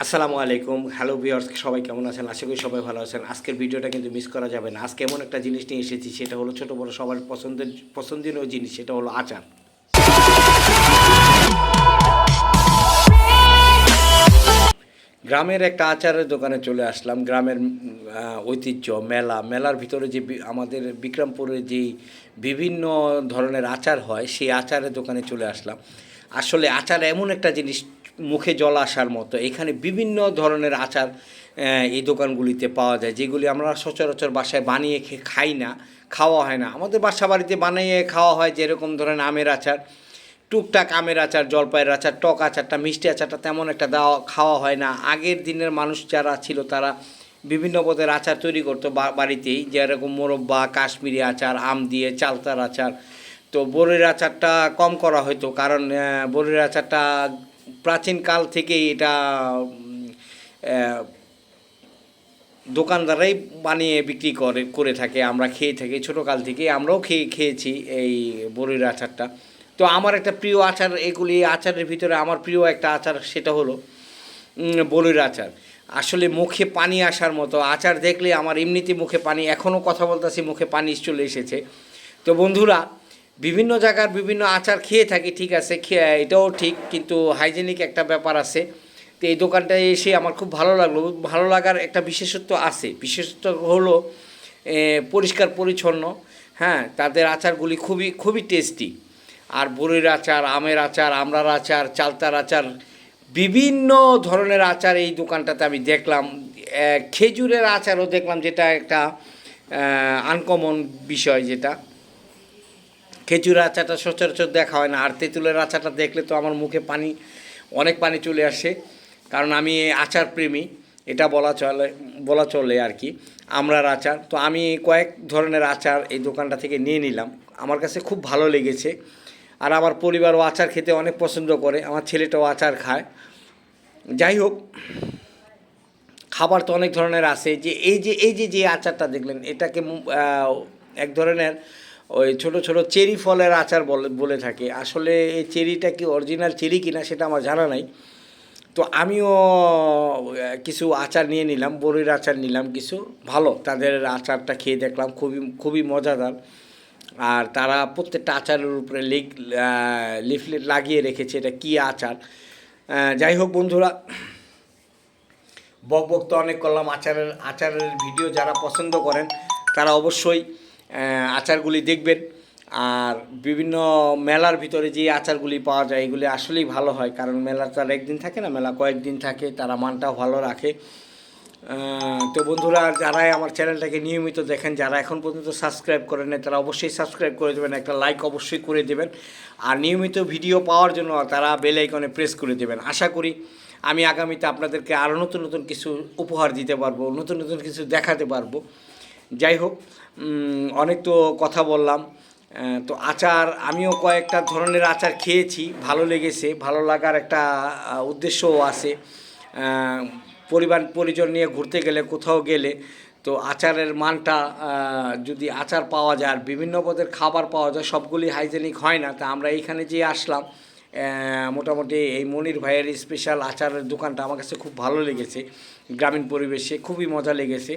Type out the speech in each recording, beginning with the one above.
আসসালামু আলাইকুম। Hello viewers সবাই কেমন আছেন? আশা করি সবাই ভালো আছেন। আজকের ভিডিওটা কিন্তু মিস করা যাবে না। আজকে এমন একটা জিনিস নিয়ে এসেছি, সেটা হলো ছোট বড় সবার পছন্দের, পছন্দনীয় জিনিস, সেটা হলো আচার। গ্রামের একটা আচারের দোকানে চলে আসলাম। গ্রামের ঐতিহ্য, মেলা। মেলার ভিতরে যে আমাদের বিক্রমপুরে যে বিভিন্ন ধরনের আচার হয়, সেই আচারের দোকানে চলে আসলাম। আসলে আচার এমন একটা জিনিস মুখে জল আসার মতো। এখানে বিভিন্ন ধরনের আচার এই দোকানগুলিতে পাওয়া যায়, যেগুলি আমরা সচরাচর বাসায় বানিয়ে খেয়ে খাই না, খাওয়া হয় না। আমাদের বাসা বাড়িতে বানিয়ে খাওয়া হয় যেরকম ধরেন আমের আচার, টুকটাক আমের আচার, জলপাইয়ের আচার, টক আচারটা, মিষ্টি আচারটা তেমন একটা দেওয়া, খাওয়া হয় না। আগের দিনের মানুষ যারা ছিল তারা বিভিন্ন পদের আচার তৈরি করতো বাড়িতেই, যেরকম মোরব্বা, কাশ্মীরি আচার, আম দিয়ে চালতার আচার। তো বরের আচারটা কম করা হতো কারণ বড়ির আচারটা প্রাচীনকাল থেকেই এটা দোকানদাররাই বানিয়ে বিক্রি করে করে থাকে, আমরা খেয়ে থাকি। ছোটো কাল থেকে আমরাও খেয়ে, খেয়েছি এই বড়ির আচারটা। তো আমার একটা প্রিয় আচার, এগুলি আচারের ভিতরে আমার প্রিয় একটা আচার সেটা হলো বড়ির আচার। আসলে মুখে পানি আসার মতো, আচার দেখলে আমার এমনিতে মুখে পানি এখনও কথা বলতেছি, মুখে পানি চলে এসেছে। তো বন্ধুরা বিভিন্ন জায়গার বিভিন্ন আচার খেয়ে থাকি, ঠিক আছে, খেয়ে, এটাও ঠিক, কিন্তু হাইজেনিক একটা ব্যাপার আছে। তো এই দোকানটায় এসে আমার খুব ভালো লাগল, ভালো লাগার একটা বিশেষত্ব আছে। বিশেষত্ব হলো পরিষ্কার পরিচ্ছন্ন হ্যাঁ তাদের আচারগুলি খুবই খুবই টেস্টি আর বড়ির আচার, আমের আচার, আমড়ার আচার, চালতার আচার, বিভিন্ন ধরনের আচার এই দোকানটাতে আমি দেখলাম। খেজুরের আচারও দেখলাম, যেটা একটা আনকমন বিষয় যেটা। খেজুর আচারটা সচরাচর দেখা হয় না, আর তেঁতুলের আচারটা দেখলে তো আমার মুখে পানি, অনেক পানি চলে আসে। কারণ আমি আচার প্রেমী এটা বলা চলে বলা চলে আর কি, আমরার আচার। তো আমি কয়েক ধরনের আচার এই দোকানটা থেকে নিয়ে নিলাম। আমার কাছে খুব ভালো লেগেছে। আর আমার পরিবারও আচার খেতে অনেক পছন্দ করে, আমার ছেলেটাও আচার খায়। যাই হোক, খাবার তো অনেক ধরনের আছে। যে এই যে এই যে যে আচারটা দেখলেন, এটাকে এক ধরনের ওই ছোট ছোট চেরি ফলের আচার বলে থাকে। আসলে এই চেরিটা কি অরিজিনাল চেরি কিনা সেটা আমার জানা নাই। তো আমিও কিছু আচার নিয়ে নিলাম, বড়ির আচার নিলাম কিছু। ভালো, তাদের আচারটা খেয়ে দেখলাম, খুবই খুবই মজাদার। আর তারা প্রত্যেকটা আচারের উপরে লিখ লিফলেট লাগিয়ে রেখেছে, এটা কী আচার। যাই হোক বন্ধুরা, বক বক তো অনেক করলাম। আচারের আচারের ভিডিও যারা পছন্দ করেন, তারা অবশ্যই আচারগুলি দেখবেন। আর বিভিন্ন মেলার ভিতরে যে আচারগুলি পাওয়া যায়, এগুলি আসলেই ভালো হয়। কারণ মেলা তো আর একদিন থাকে না, মেলা কয়েকদিন থাকে, তারা মানটাও ভালো রাখে। তো বন্ধুরা যারাই আমার চ্যানেলটাকে নিয়মিত দেখেন, যারা এখন পর্যন্ত সাবস্ক্রাইব করেন তারা অবশ্যই সাবস্ক্রাইব করে দেবেন, একটা লাইক অবশ্যই করে দেবেন। আর নিয়মিত ভিডিও পাওয়ার জন্য তারা বেল আইকনে প্রেস করে দেবেন। আশা করি আমি আগামীতে আপনাদেরকে আরও নতুন নতুন কিছু উপহার দিতে পারব, নতুন নতুন কিছু দেখাতে পারব। যাই হোক অনেক তো কথা বললাম। তো আচার, আমিও কয়েকটা ধরনের আচার খেয়েছি, ভালো লেগেছে, ভালো লাগার একটা উদ্দেশ্যও আছে। পরিবার, পরিজন নিয়ে ঘুরতে গেলে, কোথাও গেলে, তো আচারের মানটা যদি আচার পাওয়া যায়, আর বিভিন্ন পদের খাবার পাওয়া যায়, সবগুলি হাইজেনিক হয় না, তা আমরা এইখানে যে আসলাম। মোটামুটি এই মনির ভাইয়ের স্পেশাল আচারের দোকানটা আমার কাছে খুব ভালো লেগেছে, গ্রামীণ পরিবেশে খুবই মজা লেগেছে।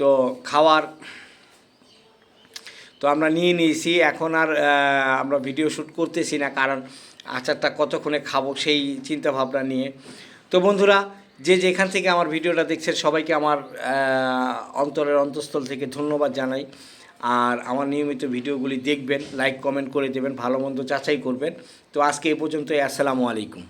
তো খাওয়ার, তো আমরা নিয়ে নিয়েছি। এখন আর আমরা ভিডিও শ্যুট করতেছি না, কারণ আচারটা কতক্ষণে খাব সেই চিন্তা ভাবনা নিয়ে। তো বন্ধুরা, যে যেখান থেকে আমার ভিডিওটা দেখছেন, সবাইকে আমার অন্তরের অন্তঃস্থল থেকে ধন্যবাদ জানাই। আর আমার নিয়মিত ভিডিওগুলি দেখবেন লাইক কমেন্ট করে দেবেন, ভালো মন্দ যাচাই করবেন। তো আজকে এ পর্যন্তই, আসসালামু আলাইকুম।